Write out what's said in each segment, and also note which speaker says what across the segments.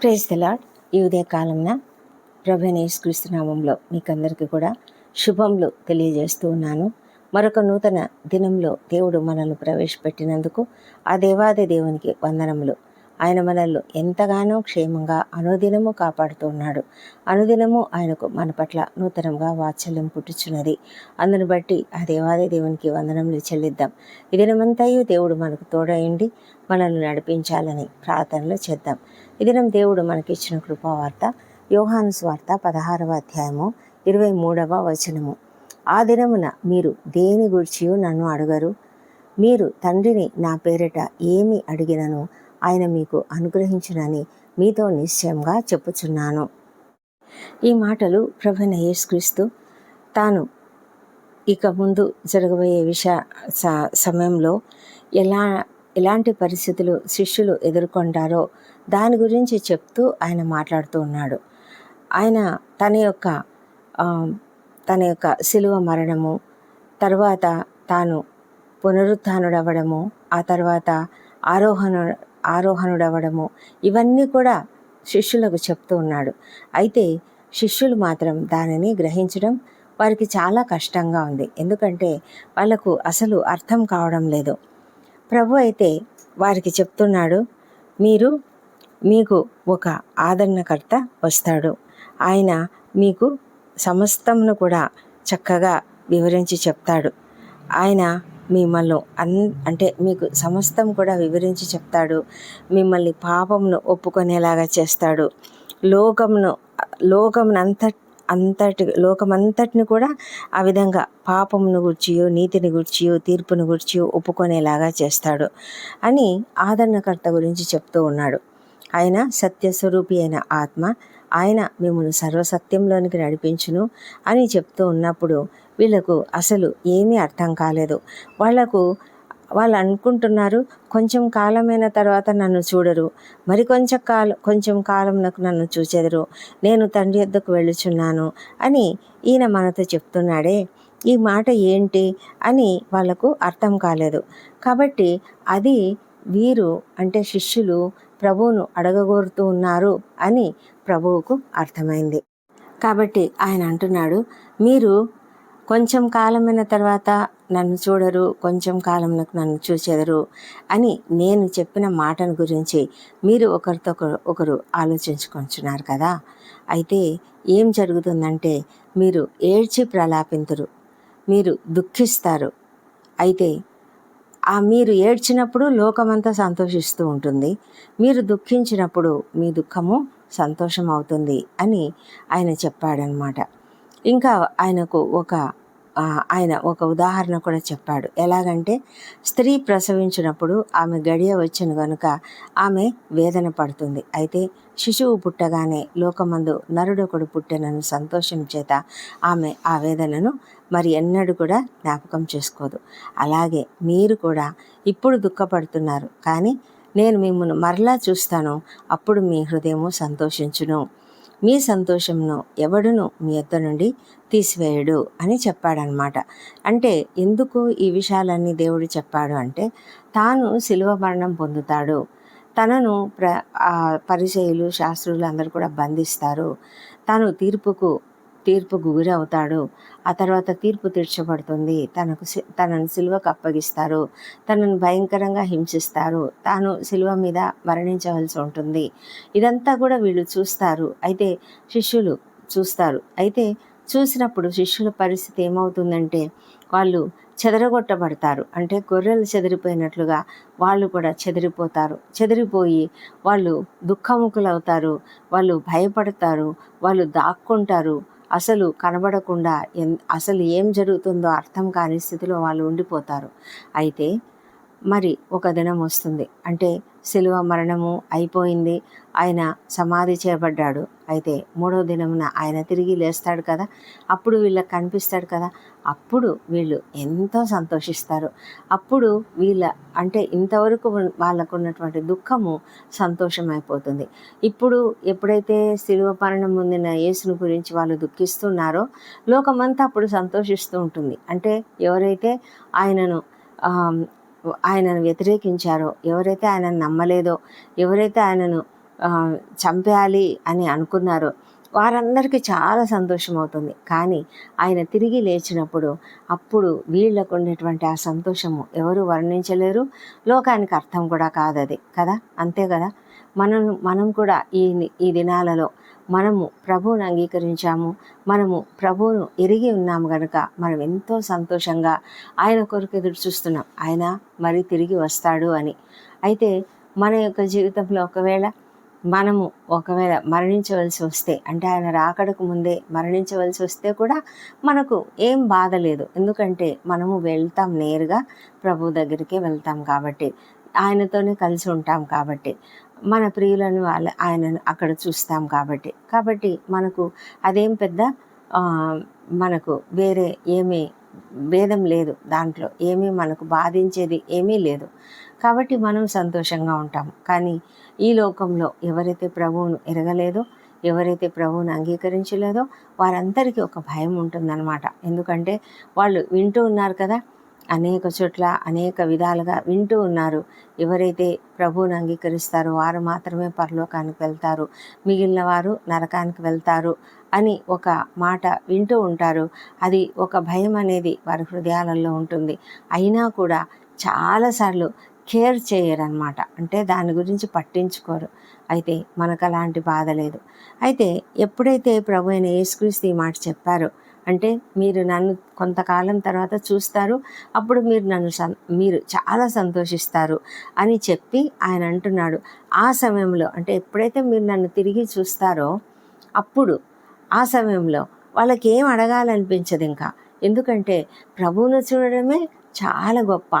Speaker 1: Praise the Lord ఈ ఉదయకాలంన ప్రభనేశ్వరిస్తు నామంలో మీకందరికీ కూడా శుభములు తెలియజేస్తూ ఉన్నాను. మరొక నూతన దినంలో దేవుడు మనల్ని ప్రవేశపెట్టినందుకు ఆ దేవాది దేవునికి వందనములు. ఆయన మనల్ని ఎంతగానో క్షేమంగా అనుదినము కాపాడుతున్నాడు. అనుదినము ఆయనకు మన పట్ల నూతనంగా వాత్సల్యం పుట్టుచున్నది. అందును బట్టి ఆ దేవాదే దేవునికి వందనములు చెల్లిద్దాం. ఈ దినమంతయు దేవుడు మనకు తోడయండి మనల్ని నడిపించాలని ప్రార్థనలు చేద్దాం. ఈ దినం దేవుడు మనకిచ్చిన కృపావార్త యోహాను స్వార్త పదహారవ అధ్యాయము ఇరవై మూడవ వచనము. ఆ దినమున మీరు దేని గురించి నన్ను అడగరు? మీరు తండ్రిని నా పేరిట ఏమి అడిగినను? ఆయన మీకు అనుగ్రహించునని మీతో నిశ్చయంగా చెప్పుచున్నాను. ఈ మాటలు ప్రభున యేసుక్రీస్తు తాను ఇక ముందు జరగబోయే విషయ స- సమయంలో ఎలా ఎలాంటి పరిస్థితులు శిష్యులు ఎదుర్కొంటారో దాని గురించి చెప్తూ ఆయన మాట్లాడుతూ ఉన్నాడు. ఆయన తన యొక్క తన యొక్క శిలువ మరణము తర్వాత తాను పునరుత్డవడము ఆ తర్వాత ఆరోహణ ఆరోహణుడవడము ఇవన్నీ కూడా శిష్యులకు చెప్తూ ఉన్నాడు. అయితే శిష్యులు మాత్రం దానిని గ్రహించడం వారికి చాలా కష్టంగా ఉంది. ఎందుకంటే వాళ్ళకు అసలు అర్థం కావడం లేదు. ప్రభు అయితే వారికి చెప్తున్నాడు మీరు మీకు ఒక ఆదరణకర్త వస్తాడు. ఆయన మీకు సమస్తమును కూడా చక్కగా వివరించి చెప్తాడు. ఆయన మిమ్మల్ని అన్ అంటే మీకు సమస్తం కూడా వివరించి చెప్తాడు. మిమ్మల్ని పాపమును ఒప్పుకునేలాగా చేస్తాడు. లోకమును లోకమునంత అంతటి లోకమంతటిని కూడా ఆ విధంగా పాపమును గుర్చియో నీతిని గుర్చియో తీర్పును గుర్చియో ఒప్పుకునేలాగా చేస్తాడు అని ఆదరణకర్త గురించి చెప్తూ ఉన్నాడు. ఆయన సత్యస్వరూపి అయిన ఆత్మ ఆయన మిమ్మల్ని సర్వసత్యంలోనికి నడిపించును అని చెప్తూ ఉన్నప్పుడు వీళ్ళకు అసలు ఏమీ అర్థం కాలేదు. వాళ్ళకు వాళ్ళు అనుకుంటున్నారు కొంచెం కాలమైన తర్వాత నన్ను చూడరు. మరి కొంచెం కాలం కొంచెం కాలం నాకు నన్ను చూచెదరు. నేను తండ్రి యొద్దకు వెళ్ళుచున్నాను అని ఈయన మనతో చెప్తున్నాడే. ఈ మాట ఏంటి అని వాళ్ళకు అర్థం కాలేదు. కాబట్టి అది వీరు అంటే శిష్యులు ప్రభువును అడగగోరుతూ ఉన్నారు అని ప్రభువుకు అర్థమైంది. కాబట్టి ఆయన అంటున్నాడు మీరు కొంచెం కాలమైన తర్వాత నన్ను చూడరు కొంచెం కాలంలో నన్ను చూచెదరు అని నేను చెప్పిన మాటను గురించి మీరు ఒకరితో ఒకరు ఒకరు ఆలోచించుకుంటున్నారు కదా. అయితే ఏం జరుగుతుందంటే మీరు ఏడ్చి ప్రలాపింతురు మీరు దుఃఖిస్తారు. అయితే ఆ మీరు ఏడ్చినప్పుడు లోకమంతా సంతోషిస్తూ ఉంటుంది మీరు దుఃఖించినప్పుడు మీ దుఃఖము సంతోషం అవుతుంది అని ఆయన చెప్పాడనమాట. ఇంకా ఆయనకు ఒక ఆయన ఒక ఉదాహరణ కూడా చెప్పాడు. ఎలాగంటే స్త్రీ ప్రసవించినప్పుడు ఆమె గడియ వచ్చిన కనుక ఆమె వేదన పడుతుంది. అయితే శిశువు పుట్టగానే లోకమందు నరుడొకడు పుట్టెనను సంతోషం చేత ఆమె ఆ వేదనను మరి ఎన్నడూ కూడా జ్ఞాపకం చేసుకోదు. అలాగే మీరు కూడా ఇప్పుడు దుఃఖపడుతున్నారు. కానీ నేను మిమ్మల్ని మరలా చూస్తాను. అప్పుడు మీ హృదయము సంతోషించును. మీ సంతోషంను ఎవడును మీ యొద్ద నుండి తీసివేయడు అని చెప్పాడనమాట. అంటే ఎందుకు ఈ విషయాలన్నీ దేవుడు చెప్పాడు అంటే తాను శిలువ మరణం పొందుతాడు. తనను ప్ర పరిచయులు శాస్త్రులు అందరూ కూడా బంధిస్తారు. తాను తీర్పుకు తీర్పుకు గురి అవుతాడు ఆ తర్వాత తీర్పు తీర్చబడుతుంది. తనకు సి- తనను సిలువకు అప్పగిస్తారు. తనను భయంకరంగా హింసిస్తారు. తాను సిలువ మీద మరణించవలసి ఉంటుంది. ఇదంతా కూడా వీళ్ళు చూస్తారు. అయితే శిష్యులు చూస్తారు. అయితే చూసినప్పుడు శిష్యుల పరిస్థితి ఏమవుతుందంటే వాళ్ళు చెదరగొట్టబడతారు. అంటే గొర్రెలు చెదిరిపోయినట్లుగా వాళ్ళు కూడా చెదిరిపోతారు. చెదిరిపోయి వాళ్ళు దుఃఖముఖులవుతారు వాళ్ళు భయపడతారు. వాళ్ళు దాక్కుంటారు. అసలు కనబడకుండా ఎన్ అసలు ఏం జరుగుతుందో అర్థం కాని స్థితిలో వాళ్ళు ఉండిపోతారు. అయితే మరి ఒక దినం వస్తుంది. అంటే శిలువ మరణము అయిపోయింది. ఆయన సమాధి చేయబడ్డాడు. అయితే మూడో దినమున ఆయన తిరిగి లేస్తాడు కదా. అప్పుడు వీళ్ళకి కనిపిస్తాడు కదా. అప్పుడు వీళ్ళు ఎంతో సంతోషిస్తారు. అప్పుడు వీళ్ళ అంటే ఇంతవరకు వాళ్ళకు ఉన్నటువంటి దుఃఖము సంతోషం అయిపోతుంది ఇప్పుడు ఎప్పుడైతే శిలువ మరణం పొందిన యేసును గురించి వాళ్ళు దుఃఖిస్తున్నారో లోకమంతా అప్పుడు సంతోషిస్తూ ఉంటుంది. అంటే ఎవరైతే ఆయనను ఆయనను వ్యతిరేకించారో ఎవరైతే ఆయనను నమ్మలేదో ఎవరైతే ఆయనను చంపేయాలి అని అనుకున్నారో వారందరికీ చాలా సంతోషం అవుతుంది కానీ ఆయన తిరిగి లేచినప్పుడు అప్పుడు వీళ్ళకు ఉండేటువంటి ఆ సంతోషము ఎవరు వర్ణించలేరు. లోకానికి అర్థం కూడా కాదు అది కదా? అంతే కదా? మనం మనం కూడా ఈ ఈ దినాలలో మనము ప్రభువును అంగీకరించాము. మనము ప్రభువును ఎరిగి ఉన్నాము కనుక మనం ఎంతో సంతోషంగా ఆయన కొరకు ఎదురు చూస్తున్నాం. ఆయన మరి తిరిగి వస్తాడు అని. అయితే మన యొక్క జీవితంలో ఒకవేళ మనము ఒకవేళ మరణించవలసి వస్తే అంటే ఆయన రాకడకు ముందే మరణించవలసి వస్తే కూడా మనకు ఏం బాధ లేదు. ఎందుకంటే మనము వెళ్తాం నేరుగా ప్రభు దగ్గరికి వెళ్తాం కాబట్టి ఆయనతోనే కలిసి ఉంటాం కాబట్టి. మన ప్రియులను వాళ్ళ ఆయనను అక్కడ చూస్తాం కాబట్టి. కాబట్టి మనకు అదేం పెద్ద మనకు వేరే ఏమీ భేదం లేదు దాంట్లో. ఏమీ మనకు బాధించేది ఏమీ లేదు. కాబట్టి మనం సంతోషంగా ఉంటాం కానీ ఈ లోకంలో ఎవరైతే ప్రభువును ఎరగలేదో ఎవరైతే ప్రభువును అంగీకరించలేదో వారందరికీ ఒక భయం ఉంటుందన్నమాట. ఎందుకంటే వాళ్ళు వింటూ ఉన్నారు కదా అనేక చోట్ల అనేక విధాలుగా వింటూ ఉన్నారు. ఎవరైతే ప్రభువును అంగీకరిస్తారో వారు మాత్రమే పరలోకానికి వెళ్తారు. మిగిలిన వారు నరకానికి వెళ్తారు అని ఒక మాట వింటూ ఉంటారు. అది ఒక భయం అనేది వారి హృదయాలలో ఉంటుంది. అయినా కూడా చాలాసార్లు కేర్ చేయరనమాట అంటే దాని గురించి పట్టించుకోరు. అయితే మనకు అలాంటి బాధ లేదు. అయితే ఎప్పుడైతే ప్రభు అయిన యేసుక్రీస్తు ఈ మాట చెప్పారో అంటే మీరు నన్ను కొంతకాలం తర్వాత చూస్తారు. అప్పుడు మీరు నన్ను సం మీరు చాలా సంతోషిస్తారు అని చెప్పి ఆయన అంటున్నాడు. ఆ సమయంలో అంటే ఎప్పుడైతే మీరు నన్ను తిరిగి చూస్తారో అప్పుడు ఆ సమయంలో వాళ్ళకి ఏం అడగాలనిపించదు ఇంకా. ఎందుకంటే ప్రభువును చూడడమే చాలా గొప్ప.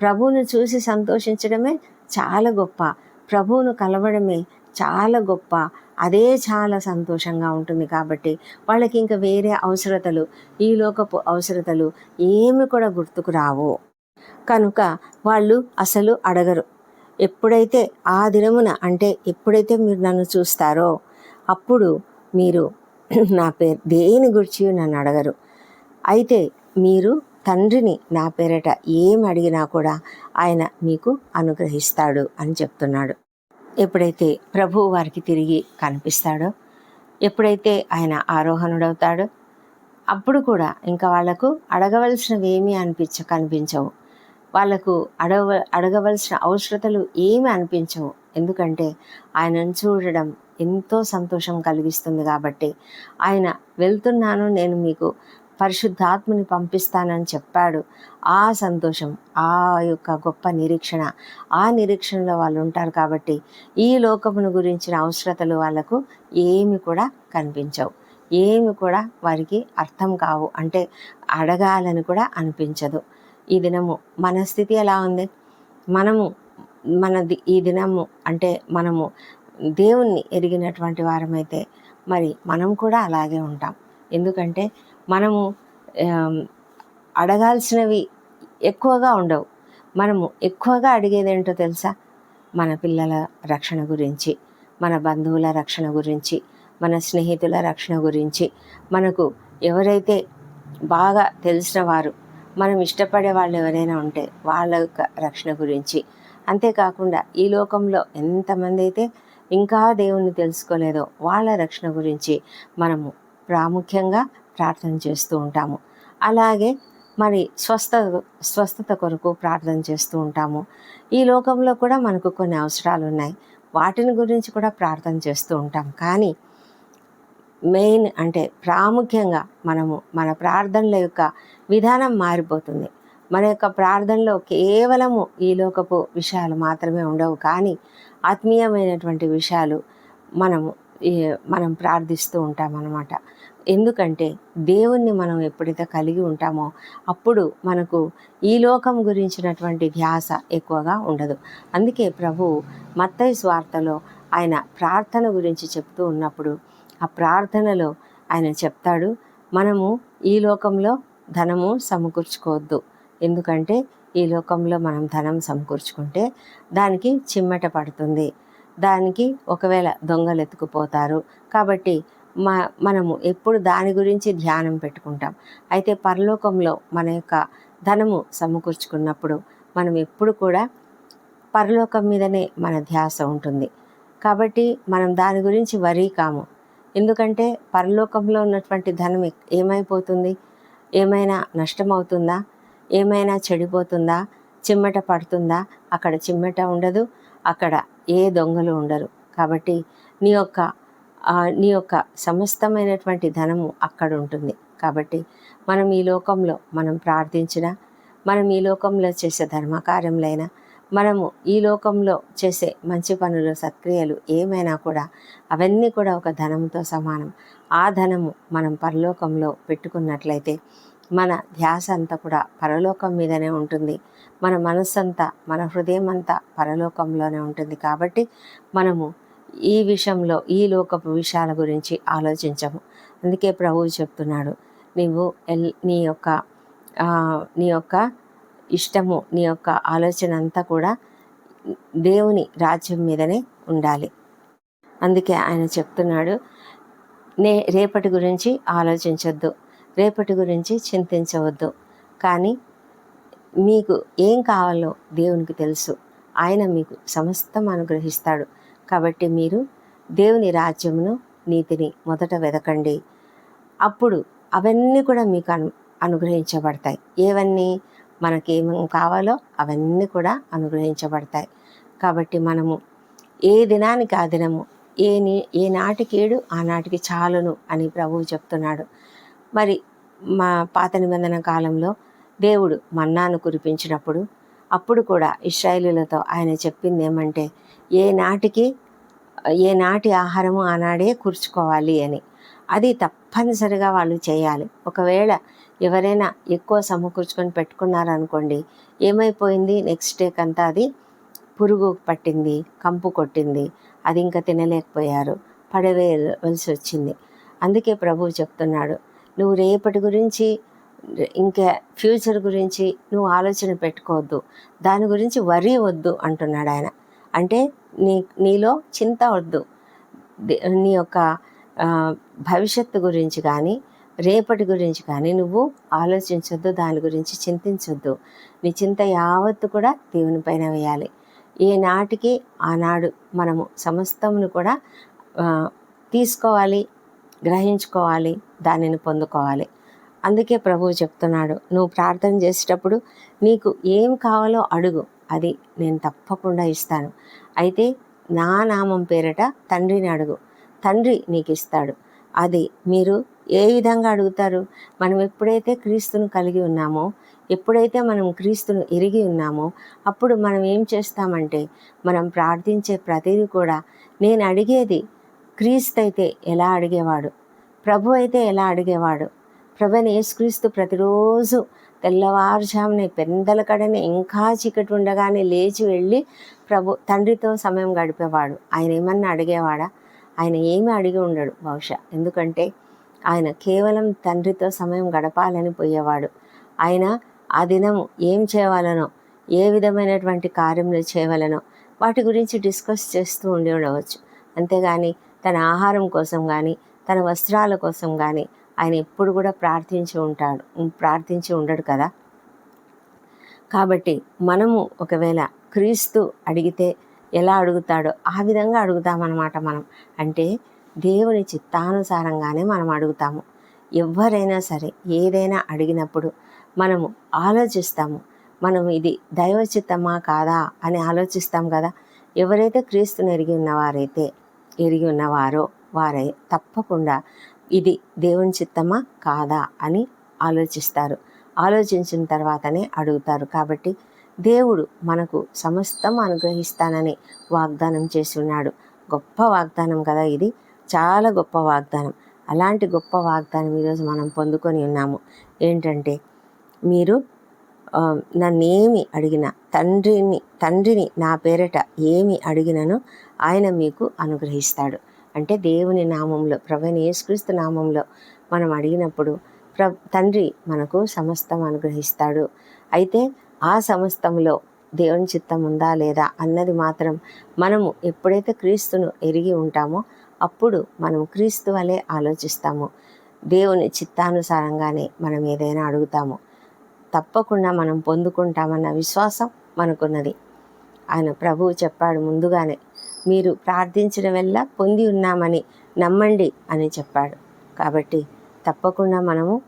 Speaker 1: ప్రభువును చూసి సంతోషించడమే చాలా గొప్ప. ప్రభువును కలవడమే చాలా గొప్ప. అదే చాలా సంతోషంగా ఉంటుంది కాబట్టి వాళ్ళకి ఇంకా వేరే అవసరతలు ఈ లోకపు అవసరతలు ఏమి కూడా గుర్తుకు రావు. కనుక వాళ్ళు అసలు అడగరు. ఎప్పుడైతే ఆ దినమున అంటే ఎప్పుడైతే మీరు నన్ను చూస్తారో అప్పుడు మీరు నా పేరు దేని గురించి నన్ను అడగరు. అయితే మీరు తండ్రిని నా పేరట ఏం అడిగినా కూడా ఆయన మీకు అనుగ్రహిస్తాడు అని చెప్తున్నాడు. ఎప్పుడైతే ప్రభు వారికి తిరిగి కనిపిస్తాడో ఎప్పుడైతే ఆయన ఆరోహణుడవుతాడో అప్పుడు కూడా ఇంకా వాళ్ళకు అడగవలసినవి ఏమీ అనిపించ కనిపించవు. వాళ్ళకు అడగ అడగవలసిన అవసరతలు ఏమి అనిపించవు. ఎందుకంటే ఆయనను చూడడం ఎంతో సంతోషం కలిగిస్తుంది కాబట్టి ఆయన వెళ్తున్నాను నేను మీకు పరిశుద్ధాత్మని పంపిస్తానని చెప్పాడు. ఆ సంతోషం ఆ యొక్క గొప్ప నిరీక్షణ ఆ నిరీక్షణలో వాళ్ళు ఉంటారు కాబట్టి ఈ లోకమును గురించిన అవసరతలు వాళ్ళకు ఏమి కూడా కనిపించవు. ఏమి కూడా వారికి అర్థం కావు. అంటే అడగాలని కూడా అనిపించదు. ఈ దినము మన స్థితి ఎలా ఉంది? మనము మనది ఈ దినము అంటే మనము దేవుణ్ణి ఎరిగినటువంటి వారమైతే మరి మనం కూడా అలాగే ఉంటాం. ఎందుకంటే మనము అడగాల్సినవి ఎక్కువగా ఉండవు. మనము ఎక్కువగా అడిగేది ఏంటో తెలుసా? మన పిల్లల రక్షణ గురించి మన బంధువుల రక్షణ గురించి మన స్నేహితుల రక్షణ గురించి మనకు ఎవరైతే బాగా తెలిసిన వారు మనం ఇష్టపడే వాళ్ళు ఎవరైనా ఉంటే వాళ్ళ యొక్క రక్షణ గురించి. అంతేకాకుండా ఈ లోకంలో ఎంతమంది అయితే ఇంకా దేవుణ్ణి తెలుసుకోలేదో వాళ్ళ రక్షణ గురించి మనము ప్రాముఖ్యంగా ప్రార్థన చేస్తూ ఉంటాము. అలాగే మరి స్వస్థ స్వస్థత కొరకు ప్రార్థన చేస్తూ ఉంటాము. ఈ లోకంలో కూడా మనకు కొన్ని అవసరాలు ఉన్నాయి. వాటిని గురించి కూడా ప్రార్థన చేస్తూ ఉంటాం. కానీ మెయిన్ అంటే ప్రాముఖ్యంగా మనము మన ప్రార్థనల యొక్క విధానం మారిపోతుంది. మన యొక్క ప్రార్థనలో కేవలము ఈ లోకపు విషయాలు మాత్రమే ఉండవు. కానీ ఆత్మీయమైనటువంటి విషయాలు మనము ఈ- మనం ప్రార్థిస్తూ ఉంటాం అన్నమాట ఎందుకంటే దేవుణ్ణి మనం ఎప్పుడైతే కలిగి ఉంటామో అప్పుడు మనకు ఈ లోకం గురించినటువంటి ధ్యాస ఎక్కువగా ఉండదు. అందుకే ప్రభు మత్తయ్య స్వార్థలో ఆయన ప్రార్థన గురించి చెప్తూ ఉన్నప్పుడు ఆ ప్రార్థనలో ఆయన చెప్తాడు మనము ఈ లోకంలో ధనము సమకూర్చుకోవద్దు. ఎందుకంటే ఈ లోకంలో మనం ధనం సమకూర్చుకుంటే దానికి చిమ్మట పడుతుంది. దానికి ఒకవేళ దొంగలు ఎత్తుకుపోతారు. కాబట్టి మనము ఎప్పుడు దాని గురించి ధ్యానం పెట్టుకుంటాం. అయితే పరలోకంలో మన యొక్క ధనము సమకూర్చుకున్నప్పుడు మనం ఎప్పుడు కూడా పరలోకం మీదనే మన ధ్యాస ఉంటుంది. కాబట్టి మనం దాని గురించి వరీ కాము. ఎందుకంటే పరలోకంలో ఉన్నటువంటి ధనం ఏమైపోతుంది? ఏమైనా నష్టమవుతుందా? ఏమైనా చెడిపోతుందా? చిమ్మట పడుతుందా? అక్కడ చిమ్మట ఉండదు. అక్కడ ఏ దొంగలు ఉండరు. కాబట్టి నీ యొక్క నీ యొక్క సమస్తమైనటువంటి ధనము అక్కడ ఉంటుంది కాబట్టి మనం ఈ లోకంలో మనం ప్రార్థించిన మనం ఈ లోకంలో చేసే ధర్మకార్యములైనా మనము ఈ లోకంలో చేసే మంచి పనులు సత్క్రియలు ఏమైనా కూడా అవన్నీ కూడా ఒక ధనంతో సమానం. ఆ ధనము మనం పరలోకంలో పెట్టుకున్నట్లయితే మన ధ్యాస అంతా కూడా పరలోకం మీదనే ఉంటుంది. మన మనస్సంతా మన హృదయం అంతా పరలోకంలోనే ఉంటుంది. కాబట్టి మనము ఈ విషయంలో ఈ లోకపు విషయాల గురించి ఆలోచించము. అందుకే ప్రభువు చెప్తున్నాడు నీవు ఎల్ నీ యొక్క నీ యొక్క ఇష్టము నీ యొక్క ఆలోచన అంతా కూడా దేవుని రాజ్యం మీదనే ఉండాలి. అందుకే ఆయన చెప్తున్నాడు నే రేపటి గురించి ఆలోచించొద్దు రేపటి గురించి చింతించవద్దు. కానీ మీకు ఏం కావాలో దేవునికి తెలుసు. ఆయన మీకు సమస్తం అనుగ్రహిస్తాడు. కాబట్టి మీరు దేవుని రాజ్యమును నీతిని మొదట వెదకండి. అప్పుడు అవన్నీ కూడా మీకు అను అనుగ్రహించబడతాయి. ఏవన్నీ మనకేమేం కావాలో అవన్నీ కూడా అనుగ్రహించబడతాయి. కాబట్టి మనము ఏ దినానికి ఆ దినము ఏ నీ ఏ నాటికేడు ఆ నాటికి చాలును అని ప్రభువు చెప్తున్నాడు. మరి మా పాత నిబంధన కాలంలో దేవుడు మన్నాను కురిపించినప్పుడు అప్పుడు కూడా ఇస్రాయిలీలతో ఆయన చెప్పింది ఏమంటే ఏ నాటికి ఏ నాటి ఆహారము ఆనాడే కూర్చుకోవాలి అని. అది తప్పనిసరిగా వాళ్ళు చేయాలి. ఒకవేళ ఎవరైనా ఎక్కువ సమకూర్చుకొని పెట్టుకున్నారనుకోండి ఏమైపోయింది? నెక్స్ట్ డేకి అంతా అది పురుగు పట్టింది కంపు కొట్టింది అది ఇంకా తినలేకపోయారు పడవేయవలసి వచ్చింది. అందుకే ప్రభువు చెప్తున్నాడు నువ్వు రేపటి గురించి ఇంకా ఫ్యూచర్ గురించి నువ్వు ఆలోచన పెట్టుకోవద్దు దాని గురించి వరి వద్దు అంటున్నాడు ఆయన. అంటే నీ నీలో చింత వద్దు. దే- నీ యొక్క భవిష్యత్తు గురించి కానీ రేపటి గురించి కానీ నువ్వు ఆలోచించొద్దు దాని గురించి చింతించొద్దు. నీ చింత యావత్తు కూడా దేవుని పైన వేయాలి. ఏనాటికి ఆనాడు మనము సమస్తమును కూడా తీసుకోవాలి గ్రహించుకోవాలి దానిని పొందుకోవాలి. అందుకే ప్రభువు చెప్తున్నాడు నువ్వు ప్రార్థన చేసేటప్పుడు నీకు ఏం కావాలో అడుగు. అది నేను తప్పకుండా ఇస్తాను. అయితే నా నామం పేరట తండ్రిని అడుగు. తండ్రి నీకు ఇస్తాడు. అది మీరు ఏ విధంగా అడుగుతారు? మనం ఎప్పుడైతే క్రీస్తును కలిగి ఉన్నామో ఎప్పుడైతే మనం క్రీస్తును ఎరిగి ఉన్నామో అప్పుడు మనం ఏం చేస్తామంటే మనం ప్రార్థించే ప్రతిదీ కూడా నేను అడిగేది క్రీస్తు అయితే ఎలా అడిగేవాడు? ప్రభు అయితే ఎలా అడిగేవాడు? ప్రభుని యేసుక్రీస్తు ప్రతిరోజు తెల్లవారుజామునే పెందల కడనే ఇంకా చీకటి ఉండగానే లేచి వెళ్ళి ప్రభు తండ్రితో సమయం గడిపేవాడు. ఆయన ఏమన్నా అడిగేవాడా? ఆయన ఏమి అడిగి ఉండడు బహుశా. ఎందుకంటే ఆయన కేవలం తండ్రితో సమయం గడపాలని పోయేవాడు. ఆయన ఆ దినం ఏం చేయవాలనో ఏ విధమైనటువంటి కార్యములు చేయవలనో వాటి గురించి డిస్కస్ చేస్తూ ఉండి ఉండవచ్చు. అంతేగాని తన ఆహారం కోసం కానీ తన వస్త్రాల కోసం కానీ ఆయన ఎప్పుడు కూడా ప్రార్థించి ఉంటాడు ప్రార్థించి ఉండడు కదా. కాబట్టి మనము ఒకవేళ క్రీస్తు అడిగితే ఎలా అడుగుతాడో ఆ విధంగా అడుగుతామన్నమాట మనం. అంటే దేవుని చిత్తానుసారంగానే మనం అడుగుతాము. ఎవరైనా సరే ఏదైనా అడిగినప్పుడు మనము ఆలోచిస్తాము. మనం ఇది దైవ చిత్తమా కాదా అని ఆలోచిస్తాం కదా. ఎవరైతే క్రీస్తుని ఎరిగి ఉన్నవారైతే ఎరిగి ఉన్నవారో వారే తప్పకుండా ఇది దేవుని చిత్తమా? కాదా? అని ఆలోచిస్తారు. ఆలోచించిన తర్వాతనే అడుగుతారు. కాబట్టి దేవుడు మనకు సమస్తం అనుగ్రహిస్తానని వాగ్దానం చేసి ఉన్నాడు. గొప్ప వాగ్దానం కదా ఇది. చాలా గొప్ప వాగ్దానం. అలాంటి గొప్ప వాగ్దానం ఈరోజు మనం పొందుకొని ఉన్నాము. ఏంటంటే మీరు నన్నేమి అడిగినా తండ్రిని తండ్రిని నా పేరిట ఏమి అడిగినను ఆయన మీకు అనుగ్రహిస్తాడు. అంటే దేవుని నామంలో ప్రభుని యేసుక్రీస్తు నామంలో మనం అడిగినప్పుడు ప్ర తండ్రి మనకు సమస్తం అనుగ్రహిస్తాడు. అయితే ఆ సమస్తంలో దేవుని చిత్తం ఉందా లేదా అన్నది మాత్రం మనము ఎప్పుడైతే క్రీస్తును ఎరిగి ఉంటామో అప్పుడు మనం క్రీస్తు వలె ఆలోచిస్తాము. దేవుని చిత్తానుసారంగానే మనం ఏదైనా అడుగుతాము. తప్పకుండా మనం పొందుకుంటామన్న విశ్వాసం మనకున్నది. ఆయన ప్రభువు చెప్పాడు ముందుగానే మీరు ప్రార్థించిన వల్ల పొంది ఉన్నామని నమ్మండి అని చెప్పాడు. కాబట్టి తప్పకుండా మనము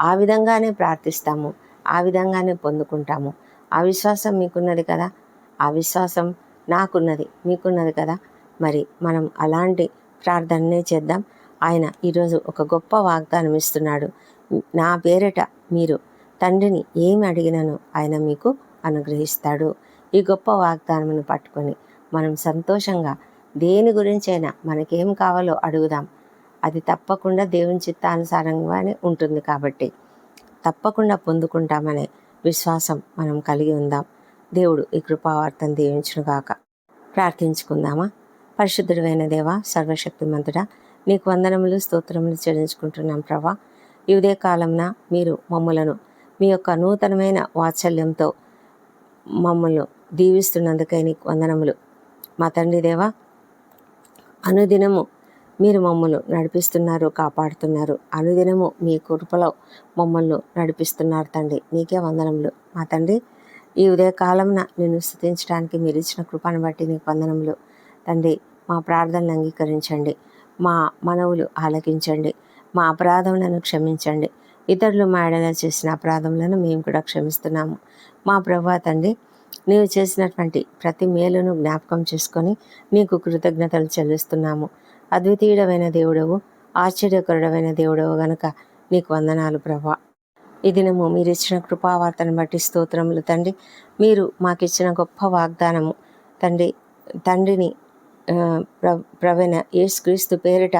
Speaker 1: ఆ విధంగానే ప్రార్థిస్తాము ఆ విధంగానే పొందుకుంటాము. ఆ విశ్వాసం మీకున్నది కదా ఆ విశ్వాసం నాకున్నది మీకున్నది కదా. మరి మనం అలాంటి ప్రార్థననే చేద్దాం. ఆయన ఈరోజు ఒక గొప్ప వాగ్దానం ఇస్తున్నాడు. నా పేరిట మీరు తండ్రిని ఏమి అడిగినను ఆయన మీకు అనుగ్రహిస్తాడు. ఈ గొప్ప వాగ్దానమును పట్టుకొని మనం సంతోషంగా దేని గురించైనా మనకేం కావాలో అడుగుదాం. అది తప్పకుండా దేవుని చిత్తానుసారంగానే ఉంటుంది కాబట్టి తప్పకుండా పొందుకుంటామనే విశ్వాసం మనం కలిగి ఉందాం. దేవుడు ఈ కృపావార్తను దీవించునుగాక. ప్రార్థించుకుందామా? పరిశుద్ధుడైన దేవ సర్వశక్తిమంతుడా నీకు వందనములు స్తోత్రములు చెల్లించుకుంటున్నాం ప్రభా. ఈ ఉదయ కాలంన మీరు మమ్మలను మీ యొక్క నూతనమైన వాత్సల్యంతో మమ్మల్ని దీవిస్తున్నందుకై నీకు వందనములు మా తండ్రి దేవా అనుదినము మీరు మమ్మల్ని నడిపిస్తున్నారు కాపాడుతున్నారు. అనుదినము మీ కృపలో మమ్మల్ని నడిపిస్తున్నారు తండ్రి. నీకే వందనములు. మా తండ్రి ఈ ఉదయకాలంన నేను స్థుతించడానికి మీరు ఇచ్చిన కృపను బట్టి నీకు వందనములు. తండ్రి మా ప్రార్థనలు అంగీకరించండి. మా మనవులు ఆలకించండి. మా అపరాధములను క్షమించండి. ఇతరులు మా ఎడల చేసిన అపరాధములను మేము కూడా క్షమిస్తున్నాము. మా ప్రభా తండ్రి నీవు చేసినటువంటి ప్రతి మేలును జ్ఞాపకం చేసుకొని నీకు కృతజ్ఞతలు చెల్లిస్తున్నాము. అద్వితీయుడమైన దేవుడవు ఆశ్చర్యకరుడమైన దేవుడవు గనుక నీకు వందనాలు ప్రభా. ఈ దినము మీరు ఇచ్చిన కృపావార్తను బట్టి స్తోత్రములు తండ్రి. మీరు మాకిచ్చిన గొప్ప వాగ్దానము తండ్రి. తండ్రిని ప్ర ప్రవీణ యేసుక్రీస్తు పేరిట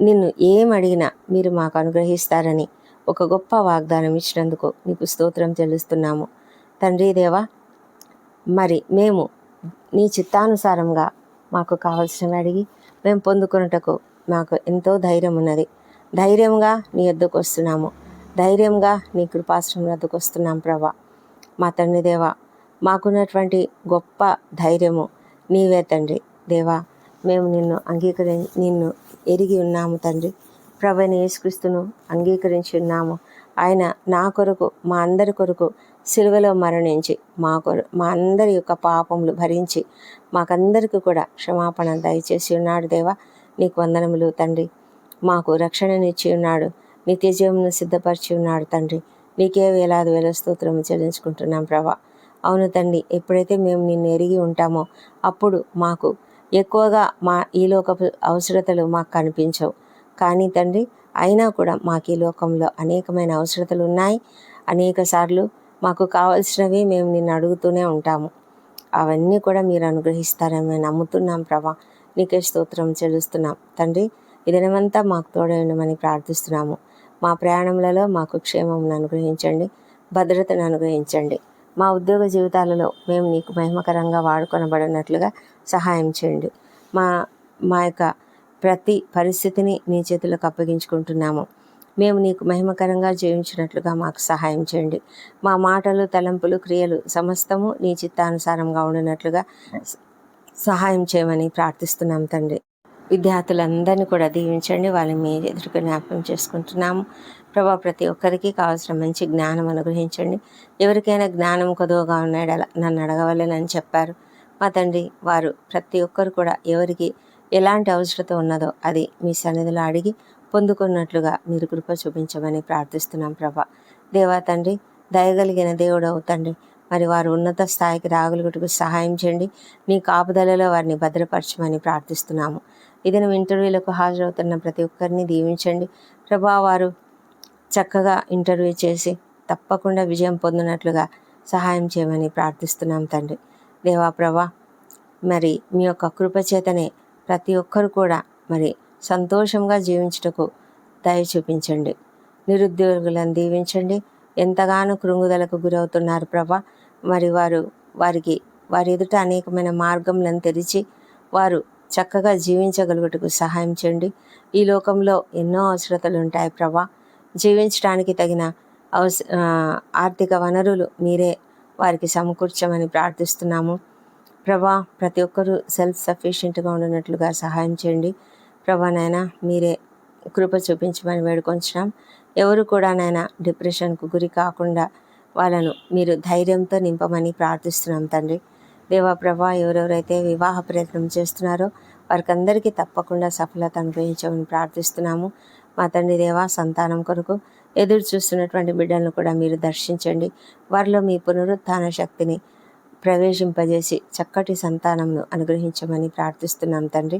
Speaker 1: నిన్ను ఏమడిగినా మీరు మాకు అనుగ్రహిస్తారని ఒక గొప్ప వాగ్దానం ఇచ్చినందుకు నీకు స్తోత్రం చెల్లిస్తున్నాము. తండ్రి దేవా మరి మేము నీ చిత్తానుసారంగా మాకు కావలసినవి అడిగి మేము పొందుకొనుటకు మాకు ఎంతో ధైర్యం ఉన్నది. ధైర్యంగా నీ ఎద్దుకు వస్తున్నాము. ధైర్యంగా నీ కృపాశ్రమం ఎద్దుకు వస్తున్నాం ప్రభా. మా తండ్రి దేవా మాకున్నటువంటి గొప్ప ధైర్యము నీవే తండ్రి దేవా. మేము నిన్ను అంగీకరి నిన్ను ఎరిగి ఉన్నాము తండ్రి. ప్రభుని యేసుక్రీస్తును అంగీకరించి ఉన్నాము. ఆయన నా కొరకు మా అందరి కొరకు సిలువలో మరణించి మా మా అందరి యొక్క పాపములు భరించి మాకందరికీ కూడా క్షమాపణ దయచేసి ఉన్నాడు దేవా. నీకు వందనములు తండ్రి. మాకు రక్షణనిచ్చి ఉన్నాడు. నిత్య జీవమును సిద్ధపరిచి ఉన్నాడు తండ్రి. నీకే వేలాది వేల స్తోత్రము చెల్లించుకుంటున్నాం ప్రభా. అవును తండ్రి ఎప్పుడైతే మేము నిన్ను ఎరిగి ఉంటామో అప్పుడు మాకు ఎక్కువగా మా ఈ లోకపు అవసరతలు మాకు కనిపించవు. కానీ తండ్రి అయినా కూడా మాకు ఈ లోకంలో అనేకమైన అవసరతలు ఉన్నాయి. అనేక సార్లు మాకు కావాల్సినవి మేము నిన్ను అడుగుతూనే ఉంటాము. అవన్నీ కూడా మీరు అనుగ్రహిస్తారని మేము నమ్ముతున్నాం ప్రభా. నీకే స్తోత్రం చెల్లిస్తున్నాం. తండ్రి ఈ మాకు తోడై ప్రార్థిస్తున్నాము. మా ప్రయాణములలో మాకు క్షేమంను అనుగ్రహించండి భద్రతను అనుగ్రహించండి. మా ఉద్యోగ జీవితాలలో మేము నీకు మహిమకరంగా వాడుకొనబడినట్లుగా సహాయం చేయండి. మా మా యొక్క ప్రతి పరిస్థితిని నీ చేతులకు అప్పగించుకుంటున్నాము. మేము నీకు మహిమకరంగా జీవించినట్లుగా మాకు సహాయం చేయండి. మా మాటలు తలంపులు క్రియలు సమస్తము నీ చిత్తానుసారంగా ఉండినట్లుగా సహాయం చేయమని ప్రార్థిస్తున్నాం తండ్రి. విద్యార్థులందరినీ కూడా దీవించండి. వాళ్ళని మీ ఎదురుకు జ్ఞాపకం చేసుకుంటున్నాము. ప్రభా ప్రతి ఒక్కరికి కావాల్సిన మంచి జ్ఞానం అనుగ్రహించండి. ఎవరికైనా జ్ఞానం కొదువుగా ఉన్నాడు నన్ను అడగవలేనని చెప్పారు. మా తండ్రి వారు ప్రతి ఒక్కరు కూడా ఎవరికి ఎలాంటి అవసరత ఉన్నదో అది మీ సన్నిధిలో అడిగి పొందుకున్నట్లుగా మీరు కృప చూపించమని ప్రార్థిస్తున్నాం ప్రభా. దేవా తండ్రి దయగలిగిన దేవుడవు తండ్రి మరి వారు ఉన్నత స్థాయికి రాగలుగుటకు సహాయం చేయండి. మీ కాపుదలలో వారిని భద్రపరచమని ప్రార్థిస్తున్నాము. ఇది ఇంటర్వ్యూలకు హాజరవుతున్న ప్రతి ఒక్కరిని దీవించండి. ప్రభా వారు చక్కగా ఇంటర్వ్యూ చేసి తప్పకుండా విజయం పొందినట్లుగా సహాయం చేయమని ప్రార్థిస్తున్నాం తండ్రి. దేవా ప్రభా మరి మీ యొక్క కృపచేతనే ప్రతి ఒక్కరు కూడా మరి సంతోషంగా జీవించుటకు దయ చూపించండి నిరుద్యోగులను దీవించండి. ఎంతగానో కృంగుదలకు గురవుతున్నారు ప్రభా. మరి వారు వారికి వారి ఎదుట అనేకమైన మార్గములను తెరిచి వారు చక్కగా జీవించగలుగుటకు సహాయం చేయండి. ఈ లోకంలో ఎన్నో అవసరతలు ఉంటాయి ప్రభా. జీవించడానికి తగిన అవస ఆర్థిక వనరులు మీరే వారికి సమకూర్చమని ప్రార్థిస్తున్నాము. ప్రభా ప్రతి ఒక్కరూ సెల్ఫ్ సఫిషియెంట్గా ఉండినట్లుగా సహాయం చేయండి. ప్రభా మీరే కృప చూపించమని వేడుకొంచున్నాం. ఎవరు కూడా నైనా డిప్రెషన్కు గురి కాకుండా వాళ్ళను మీరు ధైర్యంతో నింపమని ప్రార్థిస్తున్నాం తండ్రి. దేవప్రభా ఎవరెవరైతే వివాహ ప్రయత్నం చేస్తున్నారో వారికి అందరికీ తప్పకుండా సఫలత అనుభవించమని ప్రార్థిస్తున్నాము. మా తండ్రి దేవా సంతానం కొరకు ఎదురు చూస్తున్నటువంటి బిడ్డలను కూడా మీరు దర్శించండి. వారిలో మీ పునరుత్థాన శక్తిని ప్రవేశింపజేసి చక్కటి సంతానంను అనుగ్రహించమని ప్రార్థిస్తున్నాం తండ్రి.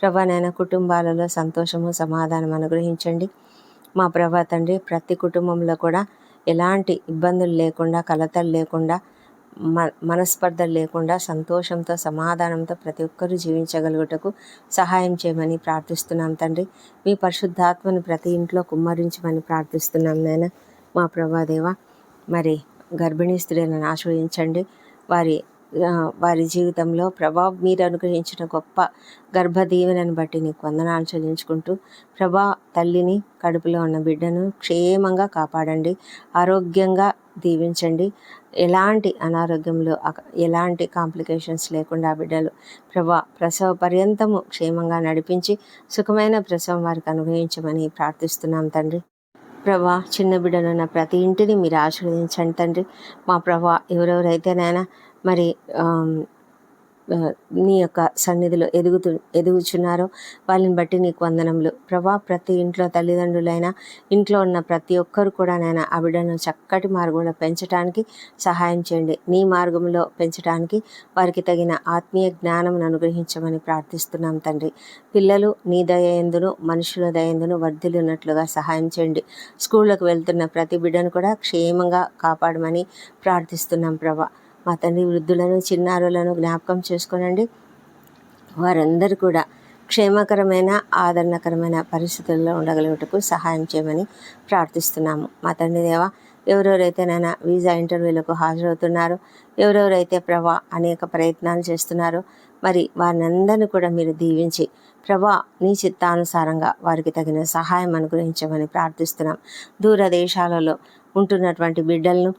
Speaker 1: ప్రభా నాయన కుటుంబాలలో సంతోషము సమాధానం అనుగ్రహించండి. మా ప్రభా తండ్రి ప్రతి కుటుంబంలో కూడా ఎలాంటి ఇబ్బందులు లేకుండా కలతలు లేకుండా మ మనస్పర్ధలు లేకుండా సంతోషంతో సమాధానంతో ప్రతి ఒక్కరూ జీవించగలుగుటకు సహాయం చేయమని ప్రార్థిస్తున్నాం తండ్రి. మీ పరిశుద్ధాత్మను ప్రతి ఇంట్లో కుమ్మరించమని ప్రార్థిస్తున్నాం నాయన. మా ప్రభాదేవ మరి గర్భిణీ స్త్రీలను ఆశ్రయించండి. వారి వారి జీవితంలో ప్రభా మీరు అనుగ్రహించిన గొప్ప గర్భ దీవెనను బట్టి నీకు వందనాలు చెల్లించుకుంటూ ప్రభా తల్లిని కడుపులో ఉన్న బిడ్డను క్షేమంగా కాపాడండి ఆరోగ్యంగా దీవించండి. ఎలాంటి అనారోగ్యంలో ఎలాంటి కాంప్లికేషన్స్ లేకుండా ఆ బిడ్డలు ప్రభా ప్రసవ పర్యంతము క్షేమంగా నడిపించి సుఖమైన ప్రసవం వారికి అనుగ్రహించమని ప్రార్థిస్తున్నాం తండ్రి. ప్రభా చిన్న బిడ్డలున్న ప్రతి ఇంటిని మీరు ఆశీర్వదించండి తండ్రి. మా ప్రభా ఎవరెవరైతే నాయన మరి నీ యొక్క సన్నిధిలో ఎదుగుతు ఎదుగుచున్నారో వాళ్ళని బట్టి నీకు వందనములు. ప్రభా ప్రతి ఇంట్లో తల్లిదండ్రులైనా ఇంట్లో ఉన్న ప్రతి ఒక్కరు కూడా నేను ఆ బిడ్డను చక్కటి మార్గంలో పెంచడానికి సహాయం చేయండి. నీ మార్గంలో పెంచడానికి వారికి తగిన ఆత్మీయ జ్ఞానం అనుగ్రహించమని ప్రార్థిస్తున్నాం తండ్రి. పిల్లలు నీ దయందును మనుషుల దయందును వర్ధిల్లున్నట్లుగా సహాయం చేయండి. స్కూళ్ళకు వెళ్తున్న ప్రతి బిడ్డను కూడా క్షేమంగా కాపాడమని ప్రార్థిస్తున్నాం ప్రభా. మా తండ్రి వృద్ధులను చిన్నారులను జ్ఞాపకం చేసుకోనండి. వారందరూ కూడా క్షేమకరమైన ఆదరణకరమైన పరిస్థితుల్లో ఉండగలుగుటకు సహాయం చేయమని ప్రార్థిస్తున్నాము. మా తండ్రి దేవ ఎవరెవరైతే నైనా వీసా ఇంటర్వ్యూలకు హాజరవుతున్నారు ఎవరెవరైతే ప్రభా అనేక ప్రయత్నాలు చేస్తున్నారో మరి వారినందరినీ కూడా మీరు దీవించి ప్రభా నీ చిత్తానుసారంగా వారికి తగిన సహాయం అనుగ్రహించమని ప్రార్థిస్తున్నాం. దూర దేశాలలో ఉంటున్నటువంటి బిడ్డలను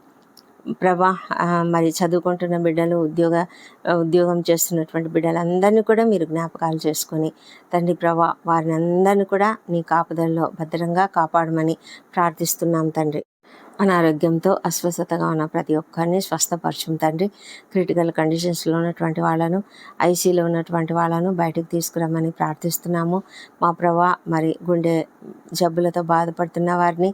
Speaker 1: ప్రభా మరి చదువుకుంటున్న బిడ్డలు ఉద్యోగ ఉద్యోగం చేస్తున్నటువంటి బిడ్డలందరినీ కూడా మీరు జ్ఞాపకాలు చేసుకొని తండ్రి ప్రభా వారిని అందరినీ కూడా నీ కాపుదల్లో భద్రంగా కాపాడమని ప్రార్థిస్తున్నాం తండ్రి. అనారోగ్యంతో అస్వస్థతగా ఉన్న ప్రతి ఒక్కరిని స్వస్థపరచం తండ్రి. క్రిటికల్ కండిషన్స్లో ఉన్నటువంటి వాళ్ళను ఐసీలో ఉన్నటువంటి వాళ్ళను బయటకు తీసుకురమ్మని ప్రార్థిస్తున్నాము. మా ప్రభా మరి గుండె జబ్బులతో బాధపడుతున్న వారిని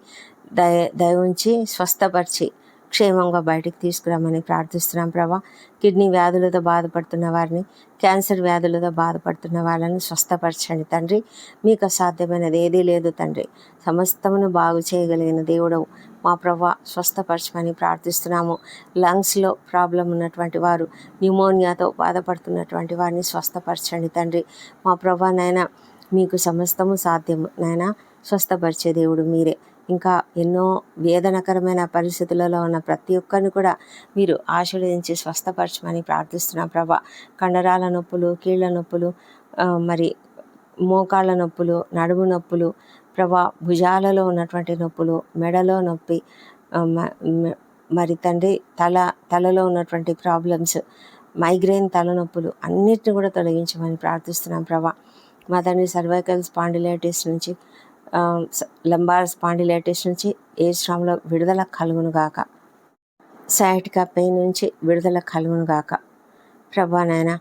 Speaker 1: దయ దయ ఉంచి స్వస్థపరిచి క్షేమంగా బయటికి తీసుకురామని ప్రార్థిస్తున్నాం ప్రభా. కిడ్నీ వ్యాధులతో బాధపడుతున్న వారిని క్యాన్సర్ వ్యాధులతో బాధపడుతున్న వాళ్ళని స్వస్థపరచండి తండ్రి. మీకు అసాధ్యమైనది ఏదీ లేదు తండ్రి. సమస్తమును బాగు చేయగలిగిన దేవుడు మా ప్రభా. స్వస్థపరచమని ప్రార్థిస్తున్నాము. లంగ్స్లో ప్రాబ్లం ఉన్నటువంటి వారు న్యూమోనియాతో బాధపడుతున్నటువంటి వారిని స్వస్థపరచండి తండ్రి. మా ప్రభా నైనా మీకు సమస్తము సాధ్యము. నాయన స్వస్థపరిచే దేవుడు మీరే. ఇంకా ఎన్నో వేదనకరమైన పరిస్థితులలో ఉన్న ప్రతి ఒక్కరిని కూడా మీరు ఆశీర్వదించి స్వస్థపరచమని ప్రార్థిస్తున్నా ప్రభా. కండరాల నొప్పులు కీళ్ళ నొప్పులు మరి మోకాళ్ళ నొప్పులు నడుము నొప్పులు ప్రభా భుజాలలో ఉన్నటువంటి నొప్పులు మెడలో నొప్పి మ- మ- మరి తండ్రి తల తలలో ఉన్నటువంటి ప్రాబ్లమ్స్ మైగ్రేన్ తలనొప్పులు అన్నిటిని కూడా తొలగించమని ప్రార్థిస్తున్నాం ప్రభా. మా తండ్రి సర్వైకల్ స్పాండిలైటిస్ నుంచి లంబార్ స్పాండిలైటిస్ నుంచి ఏ శ్రమలో విడుదల కలుగును గాక. సైటికా పెయిన్ నుంచి విడుదల కలుగును గాక. ప్రభా నాయన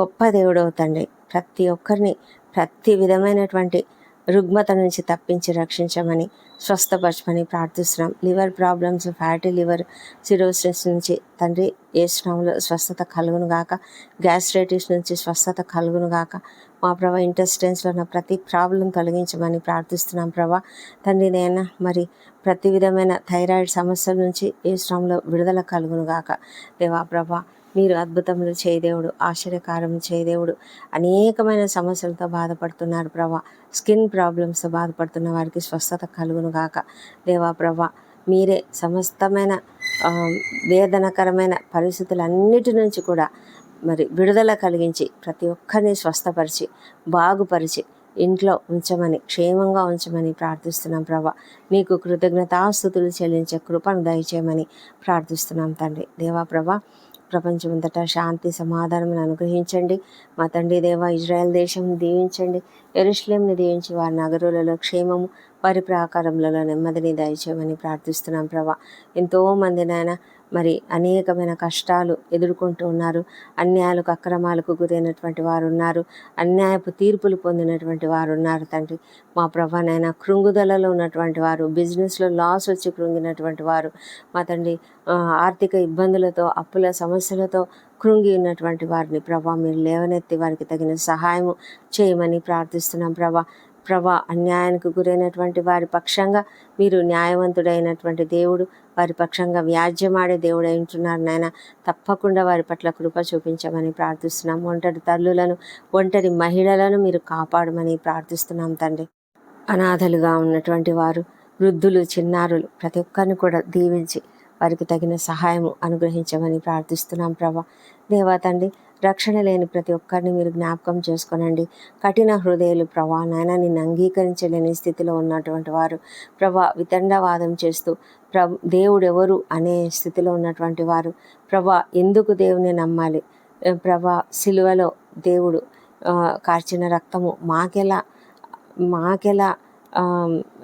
Speaker 1: గొప్ప దేవుడవు తండ్రి. ప్రతి ఒక్కరిని ప్రతి విధమైనటువంటి రుగ్మత నుంచి తప్పించి రక్షించమని స్వస్థపరచమని ప్రార్థిస్తున్నాం. Liver problems fatty liver cirrhosis నుంచి తండ్రి ఏ శ్రమంలో స్వస్థత కలుగును గాక. గ్యాస్ట్రైటిస్ నుంచి స్వస్థత కలుగును గాక. మా ప్రభా ఇంటెస్టెన్స్లో ఉన్న ప్రతి ప్రాబ్లం తొలగించమని ప్రార్థిస్తున్నాం ప్రభా. తండ్రి నేను మరి ప్రతి విధమైన థైరాయిడ్ సమస్యల నుంచి ఏ స్ట్రామ్లో విడుదల కలుగును గాక. దేవా ప్రభా మీరు అద్భుతములు చేయదేవుడు ఆశ్చర్యకారం చేయదేవుడు అనేకమైన సమస్యలతో బాధపడుతున్నారు ప్రభా. స్కిన్ ప్రాబ్లమ్స్తో బాధపడుతున్న వారికి స్వస్థత కలుగును గాక. దేవా ప్రభా మీరే సమస్తమైన వేదనకరమైన పరిస్థితులన్నిటి నుంచి కూడా మరి విడుదల కలిగించి ప్రతి ఒక్కరిని స్వస్థపరిచి బాగుపరిచి ఇంట్లో ఉంచమని క్షేమంగా ఉంచమని ప్రార్థిస్తున్నాం ప్రభా. నీకు కృతజ్ఞతాస్థుతులు చెల్లించే కృపను దయచేయమని ప్రార్థిస్తున్నాం తండ్రి. దేవా ప్రభా ప్రపంచమంతటా శాంతి సమాధానం అనుగ్రహించండి. మా తండ్రి దేవ ఇజ్రాయెల్ దేశం దీవించండి. ఎరుషులేంని దీవించి వారి నగరులలో క్షేమము వారి ప్రాకారంలో నెమ్మదిని దయచేయమని ప్రార్థిస్తున్నాం ప్రభా. ఎంతోమంది నాయన మరి అనేకమైన కష్టాలు ఎదుర్కొంటూ ఉన్నారు. అన్యాయాలకు అక్రమాలకు గురైనటువంటి వారు ఉన్నారు అన్యాయపు తీర్పులు పొందినటువంటి వారు ఉన్నారు తండ్రి. మా ప్రభానైనా కృంగుదలలో ఉన్నటువంటి వారు బిజినెస్లో లాస్ వచ్చి కృంగినటువంటి వారు మా తండ్రి ఆర్థిక ఇబ్బందులతో అప్పుల సమస్యలతో కృంగి ఉన్నటువంటి వారిని ప్రభా మీరు లేవనెత్తి వారికి తగిన సహాయము చేయమని ప్రార్థిస్తున్నాం ప్రభా. ప్రభా అన్యాయానికి గురైనటువంటి వారి పక్షంగా మీరు న్యాయవంతుడైనటువంటి దేవుడు వారి పక్షంగా వ్యాజ్యమాడే దేవుడు ఉంటున్నారు నాయన. తప్పకుండా వారి పట్ల కృప చూపించమని ప్రార్థిస్తున్నాం. ఒంటరి తల్లులను ఒంటరి మహిళలను మీరు కాపాడమని ప్రార్థిస్తున్నాం తండ్రి. అనాథలుగా ఉన్నటువంటి వారు వృద్ధులు చిన్నారులు ప్రతి ఒక్కరిని కూడా దీవించి వారికి తగిన సహాయము అనుగ్రహించమని ప్రార్థిస్తున్నాం ప్రభా. దేవా తండ్రి రక్షణ లేని ప్రతి ఒక్కరిని మీరు జ్ఞాపకం చేసుకోనండి. కఠిన హృదయాలు ప్రభా నాయన నిన్ను అంగీకరించలేని స్థితిలో ఉన్నటువంటి వారు ప్రభా వితండవాదం చేస్తూ ప్ర దేవుడు ఎవరు అనే స్థితిలో ఉన్నటువంటి వారు ప్రభా ఎందుకు దేవుని నమ్మాలి? ప్రభా సిలువలో దేవుడు కార్చిన రక్తము మాకెలా మాకెలా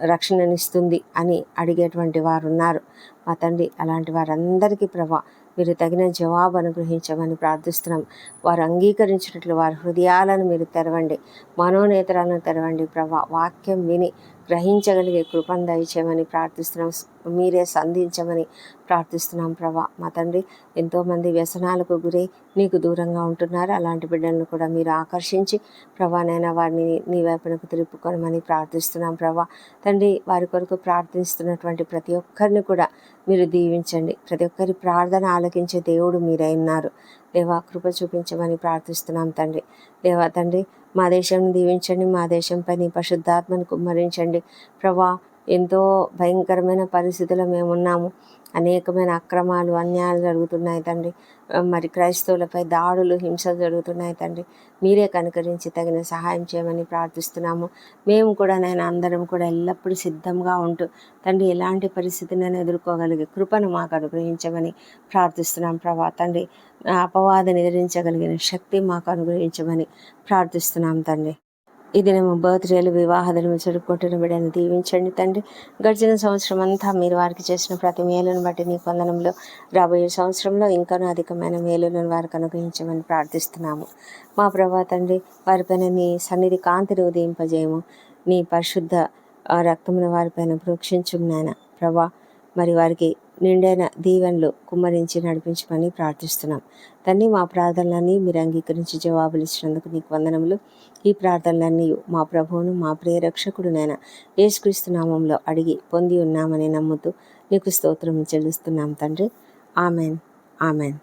Speaker 1: రక్షణనిస్తుంది అని అడిగేటువంటి వారు ఉన్నారు మా తండ్రి అలాంటి వారందరికీ ప్రభా మీరు తగిన జవాబు అనుగ్రహించమని ప్రార్థిస్తున్నాం. వారు అంగీకరించినట్లు వారి హృదయాలను మీరు తెరవండి. మనోనేతరాలను తెరవండి. ప్రభా వాక్యం విని గ్రహించగలిగే కృపను దయచేయమని ప్రార్థిస్తున్నాం. మీరే సంధించమని ప్రార్థిస్తున్నాం ప్రభా. మా తండ్రి ఎంతోమంది వ్యసనాలకు గురై నీకు దూరంగా ఉంటున్నారు. అలాంటి బిడ్డలను కూడా మీరు ఆకర్షించి ప్రభానైనా వారిని నీ వైపునకు తిరుపుకొనమని ప్రార్థిస్తున్నాం ప్రభా. తండ్రి వారి కొరకు ప్రార్థిస్తున్నటువంటి ప్రతి ఒక్కరిని కూడా మీరు దీవించండి. ప్రతి ఒక్కరి ప్రార్థన ఆలకించే దేవుడు మీరై ఉన్నారు. దేవా కృప చూపించమని ప్రార్థిస్తున్నాం తండ్రి. దేవా తండ్రి మా దేశం దీవించండి మా దేశంపై నీ పరిశుద్ధాత్మను కుమ్మరించండి. ప్రభా ఎంతో భయంకరమైన పరిస్థితుల్లో మేము ఉన్నాము. అనేకమైన అక్రమాలు అన్యాయాలు జరుగుతున్నాయి తండ్రి. మరి క్రైస్తవులపై దాడులు హింసలు జరుగుతున్నాయి తండ్రి. మీరే కనుకరించి తగిన సహాయం చేయమని ప్రార్థిస్తున్నాము. మేము కూడా నేను అందరం కూడా ఎల్లప్పుడూ సిద్ధంగా ఉంటూ తండ్రి ఎలాంటి పరిస్థితిని ఎదుర్కోగలిగే కృపను మాకు అనుగ్రహించమని ప్రార్థిస్తున్నాం ప్రభా. తండ్రి అపవాదం ఎదిరించగలిగిన శక్తి మాకు అనుగ్రహించమని ప్రార్థిస్తున్నాం తండ్రి. ఈ దినము బర్త్డేలు వివాహాలు జరుపుకుంటున్న బిడ్డను దీవించండి తండ్రి. గడిచిన సంవత్సరం అంతా మీరు వారికి చేసిన ప్రతి మేలును బట్టి నీ పొందనంలో రాబోయే సంవత్సరంలో ఇంకనూ అధికమైన మేలులను వారికి అనుగ్రహించమని ప్రార్థిస్తున్నాము. మా ప్రభా తండ్రి వారిపైన నీ సన్నిధి కాంతిని ఉదయింపజేయము. నీ పరిశుద్ధ ఆ, రక్తమును వారిపైన ప్రోక్షించుము నాయన. ప్రభా మరి వారికి నిండైన దీవెనలు కుమ్మరించి నడిపించమని ప్రార్థిస్తున్నాం. తండ్రి మా ప్రార్థనలన్నీ మీరు అంగీకరించి జవాబులు ఇచ్చినందుకు నీకు వందనములు. ఈ ప్రార్థనలన్నీ మా ప్రభువును మా ప్రియ రక్షకుడునైన యేసుక్రీస్తు నామంలో అడిగి పొంది ఉన్నామని నమ్ముతూ నీకు స్తోత్రం చెల్లిస్తున్నాం తండ్రి. ఆమెన్. ఆమెన్.